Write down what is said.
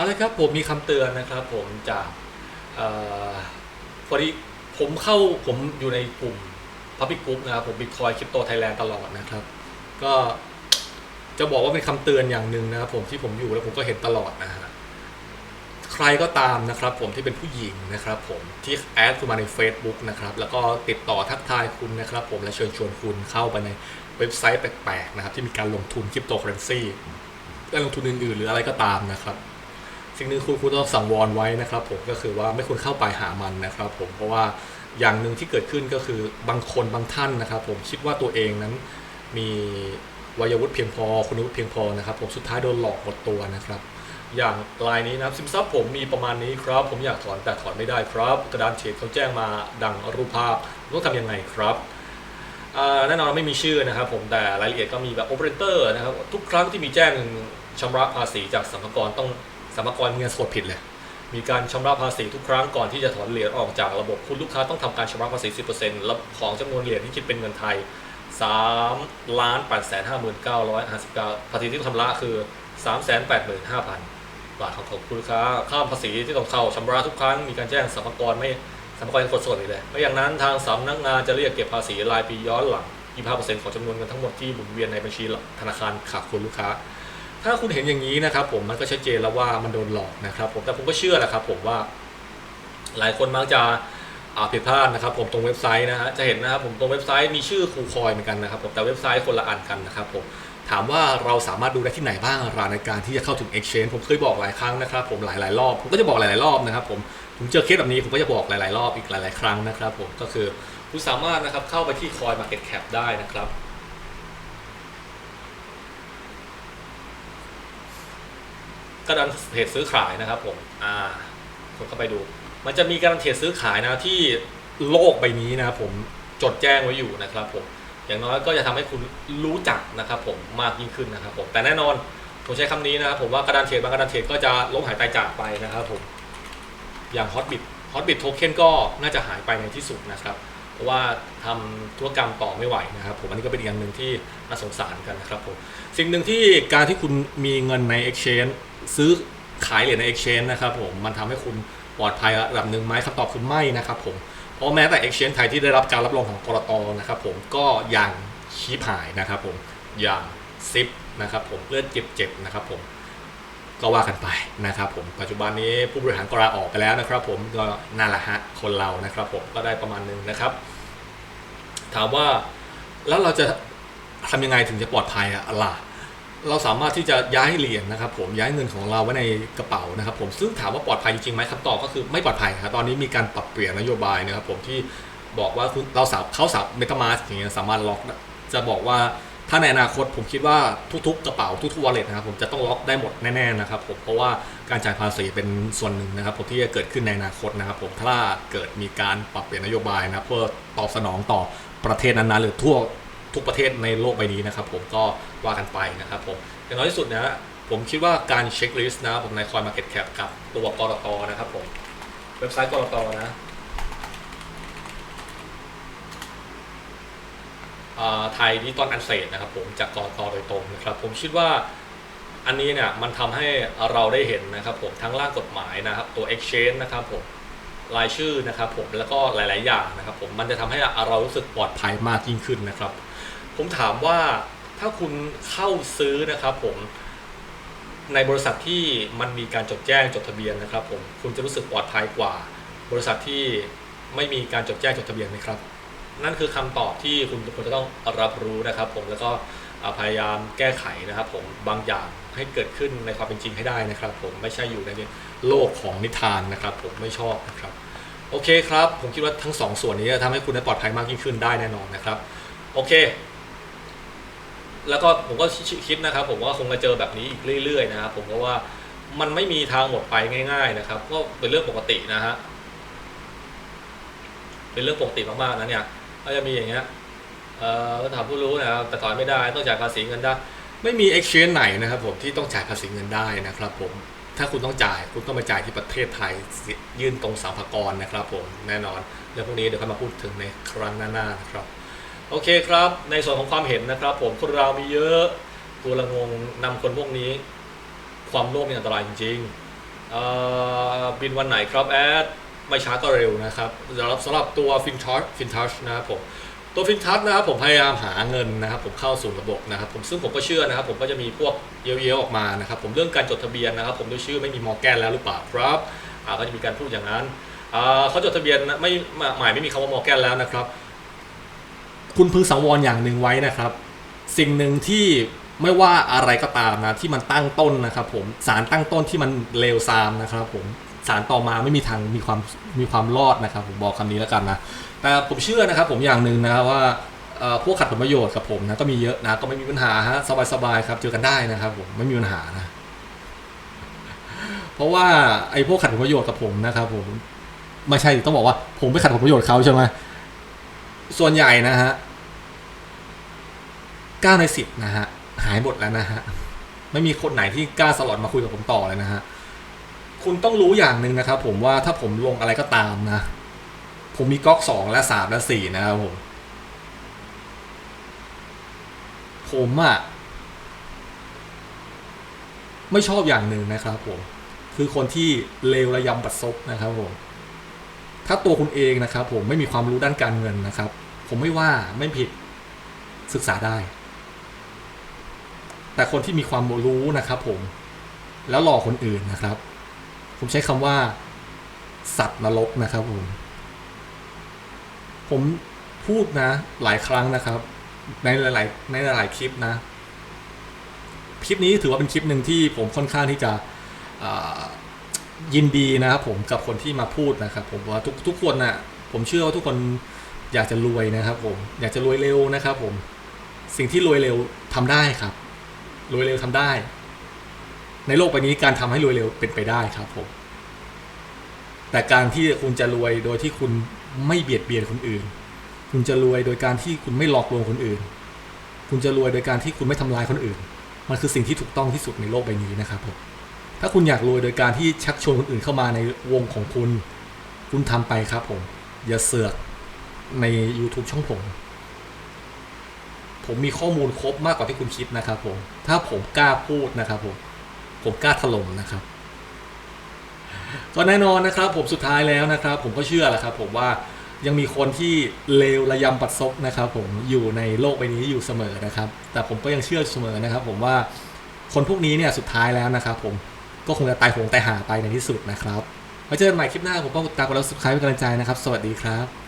เอาละครับผมมีคำเตือนนะครับผมจากอพอดีผมเข้าผมอยู่ในกลุ่ม Public Group นะครับผม Bitcoin Crypto Thailand ตลอดนะครับ ก็จะบอกว่าเป็นคำเตือนอย่างหนึ่งนะครับผมที่ผมอยู่แล้วผมก็เห็นตลอดนะฮะใครก็ตามนะครับผมที่เป็นผู้หญิงนะครับผมที่แอดคุณมาใน Facebook นะครับแล้วก็ติดต่อทักทายคุณนะครับผมและเชิญชวนคุณเข้าไปในเว็บไซต์แปลกๆนะครับที่มีการลงทุนคริปโตเคอเรนซีและลงทุนอื่นๆ หรืออะไรก็ตามนะครับ สิ่งหนึ่งคุณคุณต้องสังวรไว้นะครับผมก็คือว่าไม่ควรเข้าไปหามันนะครับผมเพราะว่าอย่างหนึ่งที่เกิดขึ้นก็คือบางคนบางท่านนะครับผมคิดว่าตัวเองนั้นมีวัยวุฒิเพียงพอคุณวุฒิเพียงพอนะครับผมสุดท้ายโดนหลอกหมดตัวนะครับ อย่างรายนี้นะครับซิมซับผมมีประมาณนี้ครับ ผมอยากถอนแต่ถอนไม่ได้ครับ กระดานเทรดเขาแจ้งมาดังรูปภาพต้องทำยังไงครับแน่นอนไม่มีชื่อนะครับ ผมแต่รายละเอียดก็มีแบบโอเปอเรเตอร์นะครับทุกครั้งที่มีแจ้งชำระภาษีจากสรรพากรต้อง สรรกรเงินสดผิดเลย มีการชำระภาษีทุกครั้งก่อนที่จะถอนเหรียญออกจากระบบคุณลูกค้าต้องทำการชำระภาษี 10%แล้วของจำนวนเหรียญที่คิดเป็นเงินไทย3ล้าน8 5 9 9 5 9ภาษีที่ต้องชำระคือ3 8 5 0 0 0บาทของคุณลูกค้าค่าภาษีที่ต้องเข้าชำระทุกครั้งมีการแจ้งสรรพากรไม่สรรพากรกดส่วนอีกเลยไม่อย่างนั้นทางสำนักงานจะเรียกเก็บภาษีรายปีย้อนหลัง25%ของจำนวนเงินทั้งหมดที่หมุนเวียนในบัญชีธนาคารขาดคุณลูกค้า ถ้าคุณเห็นอย่างนี้นะครับ ผมมันก็ชัดเจนแล้วว่ามันโดนหลอกนะครับ ผมแต่ผมก็เชื่อแหละครับ ผมว่าหลายคนมักจะอาผิดพลาดนะครับ ผมตรงเว็บไซต์นะฮะจะเห็นนะครับผมตรงเว็บไซต์มีชื่อครูคอยเหมือนกันนะครับผมแต่เว็บไซต์คนละอันกันนะครับผมถามว่าเราสามารถดูได้ที่ไหนบ้างราในการที่จะเข้าถึง Exchange ผมเคยบอกหลายครั้งนะครับ ผมหลายๆรอบผมก็จะบอกหลายๆรอบนะครับ ผมผมเจอเคสแบบนี้ผมก็จะบอกหลายๆรอบอีกหลาย ๆ ครั้งนะครับ ผมก็คือคุณสามารถนะครับเข้าไปที่ Coin Market Cap ได้นะครับ กระดานเทรดซื้อขายนะครับผมอ่ากดเข้าไปดู มันจะมีการเทรดซื้อขายนะที่โลกใบนี้นะครับผมจดแจ้งไว้อยู่นะครับผมอย่างน้อยก็จะทำให้คุณรู้จักนะครับผมมากยิ่งขึ้นนะครับผมแต่แน่นอนผมใช้คำนี้นะครับผมว่ากระดานเทรดบางกระดานเทรดก็จะล้มหายตายจากไปนะครับผมอย่างฮอตบิ t ฮอตบิ t โทเค็นก็น่าจะหายไปในที่สุดนะครับ เพราะว่าทำธุรกรรมต่อไม่ไหวนะครับ ผมอันนี้ก็เป็นอีกอย่างหนึ่งที่น่าสงสารกันนะครับผมสิ่งหนึ่งที่การที่คุณมีเงินใน Exchange ซื้อขายเหรียญใน Exchange นะครับผมมันทำให้คุณปลอดภัยระดับหนึ่งไหมคำตอบคือไม่นะครับผมเพราะแม้แต่ Exchange ไทยที่ได้รับการรับรองของกรตนะครับผมก็ยังชี้หายนะครับผมอย่างซิปนะครับผมเลือดเจ็บเจ็บนะครับผมก็ว่ากันไปนะครับผมปัจจุบันนี้ผู้บริหารก็ลาออกไปแล้วนะครับ ผมก็นั่นแหละฮะคนเรานะครับ ผมก็ได้ประมาณหนึงนะครับ ถามว่าแล้วเราจะทำยังไงถึงจะปลอดภัยอะล่ะ เราสามารถที่จะย้ายเหรียญนะครับผมย้ายเงินของเราไว้ในกระเป๋านะครับผมซึ่งถามว่าปลอดภัยจริงๆไหมคำตอบก็คือไม่ปลอดภัยครับตอนนี้มีการปรับเปลี่ยนนโยบายนะครับผมที่บอกว่าคุณเราสามเขาสามเมตามาสอย่างเงี้ยสามารถล็อกจะบอกว่าถ้าในอนาคตผมคิดว่าทุกๆ กระเป๋าทุกๆวอลเล็ตนะครับผมจะต้องล็อกได้หมดแน่ๆนะครับผมเพราะว่าการจ่ายภาษีเป็นส่วนหนึ่งนะครับผมที่จะเกิดขึ้นในอนาคตนะครับผมถ้าเกิดมีการปรับเปลี่ยนนโยบายนะเพื่อตอบสนองต่อประเทศนั้นๆหรือทั่ว ทุกประเทศในโลกใบนี้นะครับผมก็ว่ากันไปนะครับผมอย่างน้อยที่สุดนะผมคิดว่าการเช็คลิสต์นะผมใน Coin Market Cap กับตัวกรตนะครับผมเว็บไซต์กรตนะอไทยดิจิตอลอันเซตนะครับผมจากกรตโดยตรงนะครับ ผมคิดว่าอันนี้เนี่ยมันทำให้เราได้เห็นนะครับผมทั้งร่างกฎหมายนะครับตัว Exchange นะครับผมรายชื่อนะครับผมแล้วก็หลาย ๆ อย่างนะครับผมมันจะทำให้เรารู้สึกปลอดภัยมากยิ่งขึ้นนะครับ ผมถามว่าถ้าคุณเข้าซื้อนะครับผมในบริษัทที่มันมีการจดแจ้งจดทะเบียนนะครับผมคุณจะรู้สึกปลอดภัยกว่า บริษัทที่ไม่มีการจดแจ้งจดทะเบียนไหมครับ นั่นคือคำตอบที่คุณทุกคนจะต้องรับรู้นะครับ ผมแล้วก็พยายามแก้ไขนะครับ ผมบางอย่างให้เกิดขึ้นในความเป็นจริงให้ได้นะครับ ผมไม่ใช่อยู่ในโลกของนิทานนะครับ ผมไม่ชอบนะครับโอเคครับ ผมคิดว่าทั้งสองส่วนนี้จะทำให้คุณได้ปลอดภัยมากยิ่งขึ้นได้แน่นอนนะครับ โอเค แล้วก็ผมก็คิดนะครับ ผมว่าคงจะเจอแบบนี้อีกเรื่อยๆนะครับผมเพราะว่ามันไม่มีทางหมดไปง่าย ๆนะครับ ก็เป็นเรื่องปกตินะฮะเป็นเรื่องปกติมากๆนะเนี่ยก็จะมีอย่างเงี้ยเอ่อก็ถามผู้รู้นะครับแต่ถอนไม่ได้ต้องจ่ายภาษีเงินได้ ไม่มี exchange ไหนนะครับผมที่ต้องจ่ายภาษีเงินได้นะครับผมถ้าคุณต้องจ่ายคุณต้องไปจ่ายที่ประเทศไทยยื่นตรงสรรพากรนะครับผมแน่นอนเรื่องพวกนี้เดี๋ยวค่อยมาพูดถึงในครั้งหน้าๆนะครับ โอเคครับ ในส่วนของความเห็นนะครับ ผมคนเรามีเยอะตัวละงงนำคนพวกนี้ ความโลภเป็นอันตรายจริงๆบินวันไหนครับแอดไม่ช้าก็เร็วนะครับสำหรับสำหรับตัวฟินทัชฟินทัชนะครับผมตัวฟินทัชนะครับผมพยายามหาเงินนะครับ ผมเข้าสู่ระบบนะครับ ผมซึ่งผมก็เชื่อนะครับ ผมก็จะมีพวกเยียๆออกมานะครับ ผมเรื่องการจดทะเบียนนะครับ ผมด้วยชื่อไม่มีมอร์แกนแล้วหรือเปล่าครับอ่าก็จะมีการพูดอย่างนั้นเขาจดทะเบียนไม่หมายไม่มีคำว่ามอร์แกนแล้วนะครับ คุณพึงสังวรอย่างหนึ่งไว้นะครับ สิ่งหนึ่งที่ไม่ว่าอะไรก็ตามนะที่มันตั้งต้นนะครับ ผมสารตั้งต้นที่มันเลวทรามนะครับ ผมสารต่อมาไม่มีทางมีความมีความรอดนะครับ ผมบอกคำนี้แล้วกันนะแต่ผมเชื่อนะครับ ผมอย่างหนึ่งนะครับว่าพวกขัดผลประโยชน์กับผมนะก็มีเยอะนะก็ไม่มีปัญหาฮะสบายๆครับเจอกันได้นะครับผมไม่มีปัญหานะ เพราะว่าไอ้พวกขัดผลประโยชน์กับผมนะครับ ผมไม่ใช่ต้องบอกว่า ผมไปขัดผลประโยชน์เขาใช่ไหม ส่วนใหญ่นะฮะเก้าในสิบนะฮะ หายหมดแล้วนะฮะ ไม่มีคนไหนที่กล้าสลอดมาคุยกับผมต่อเลยนะฮะ คุณต้องรู้อย่างหนึ่งนะครับผมว่าถ้าผมลงอะไรก็ตามนะ ผมมีก๊อกสองและสามและสี่นะครับผม ผมอะไม่ชอบอย่างหนึ่งนะครับผม คือคนที่เลวระยำบัดซบนะครับผม ถ้าตัวคุณเองนะครับผมไม่มีความรู้ด้านการเงินนะครับ ผมไม่ว่าไม่ผิดศึกษาได้ แต่คนที่มีความรู้นะครับผม แล้วหลอกคนอื่นนะครับ ผมใช้คำว่า สัตว์นรกนะครับผม ผมพูดนะ หลายครั้งนะครับ ในหลาย ๆ ในหลายๆคลิปนะ คลิปนี้ถือว่าเป็นคลิปหนึ่งที่ผมค่อนข้างที่จะยินดีนะครับผมกับคนที่มาพูดนะครับ ผมว่าทุกทุกคนน่ะผมเชื่อว่าทุกคน อยากจะรวยนะครับผมอยากจะรวยเร็วนะครับผมสิ่งที่รวยเร็วทำได้ครับ รวยเร็วทำได้ ในโลกใบนี้การทำให้รวยเร็วเป็นไปได้ครับผมแต่การที่คุณจะรวยโดยที่คุณไม่เบียดเบียนคนอื่น คุณจะรวยโดยการที่คุณไม่หลอกลวงคนอื่น คุณจะรวยโดยการที่คุณไม่ทำลายคนอื่น มันคือสิ่งที่ถูกต้องที่สุดในโลกใบนี้นะครับผมถ้าคุณอยากรวยโดยการที่ชักชวนคนอื่นเข้ามาในวงของคุณ คุณทำไปครับผม อย่าเสือก ใน YouTube ช่องผม ผมมีข้อมูลครบมากกว่าที่คุณคิดนะครับผม ถ้าผมกล้าพูดนะครับผม ผมกล้าถล่มนะครับ ก็แน่นอนนะครับ ผมสุดท้ายแล้วนะครับ ผมก็เชื่อแหละครับ ผมว่ายังมีคนที่เลวระยำปัดซบนะครับ ผมอยู่ในโลกใบนี้อยู่เสมอนะครับ แต่ผมก็ยังเชื่อเสมอนะครับ ผมว่าคนพวกนี้เนี่ยสุดท้ายแล้วนะครับ ผมก็คงจะตายโหงตายหาไปในที่สุดนะครับไว้เจอกันใหม่คลิปหน้าผมป้องตากดแล้วสุดท้ายเป็นกำลังใจนะครับ สวัสดีครับ